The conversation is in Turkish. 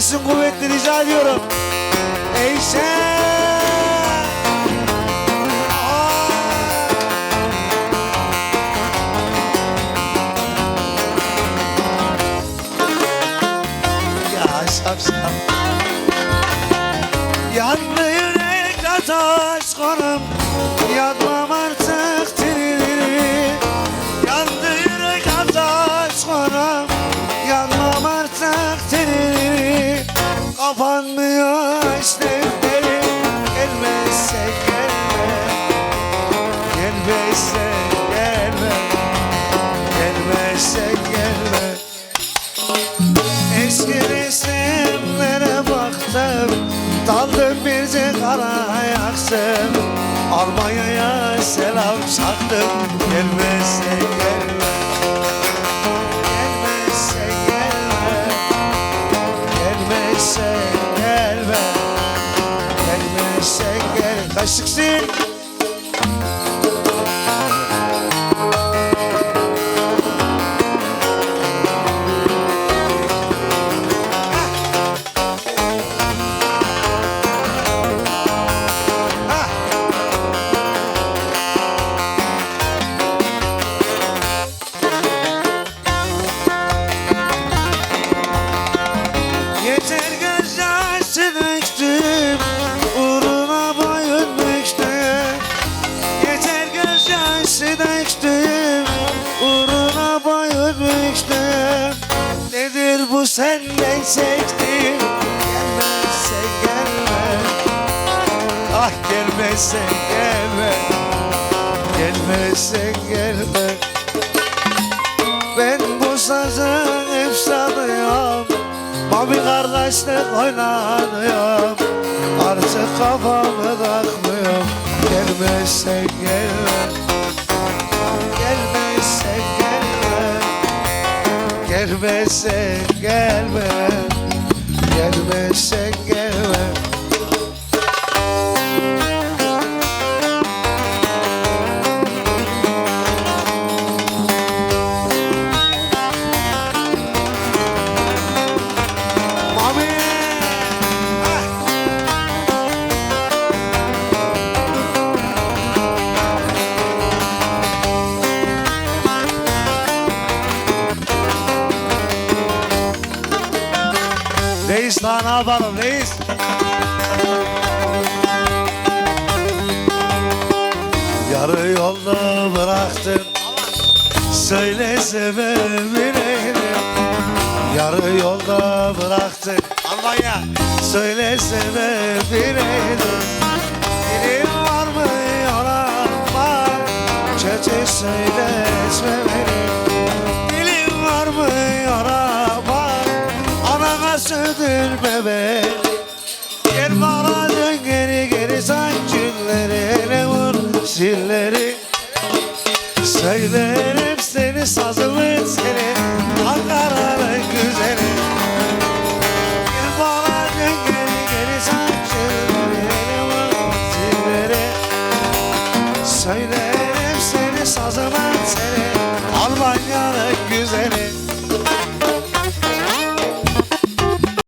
Gelsin kuvvetli rica ediyorum. Şapşal. Yandı yürek taş konum Kapanmıyor işlemleri Gelmezse gelme. Gelmezse gelme. Gelmezse gelme. Eski resimlere baktım. Daldım bir kara yaksın Almanya'ya selam çaktım Gelmezse gelme gelme senden çektiğim Gelmezse gelme Ah gelmezse gelme Gelmezse gelme Ben bu sazın efsanıyım. Mami kardeşlik oynanıyorum Artık kafamı takmıyorum. Gelmezse gelme Gelmezse gelme Gelmezse gelme Reis daha ne yapalım reis? Yarı yolda bıraktın Söyle sebebini. Yarı yolda bıraktık Almanya Söyle sebebini. Dilim var mı yalan var Kötü söyletme Söndürme beni Gel bana dön geri geri günleri ele vur Zilleri. Söylerim seni sazımın seni Ankara'nın güzeli. Gel bana dön geri geri saçları zilleri. Söylerim seni sazımın seni Almanya'nın güzeli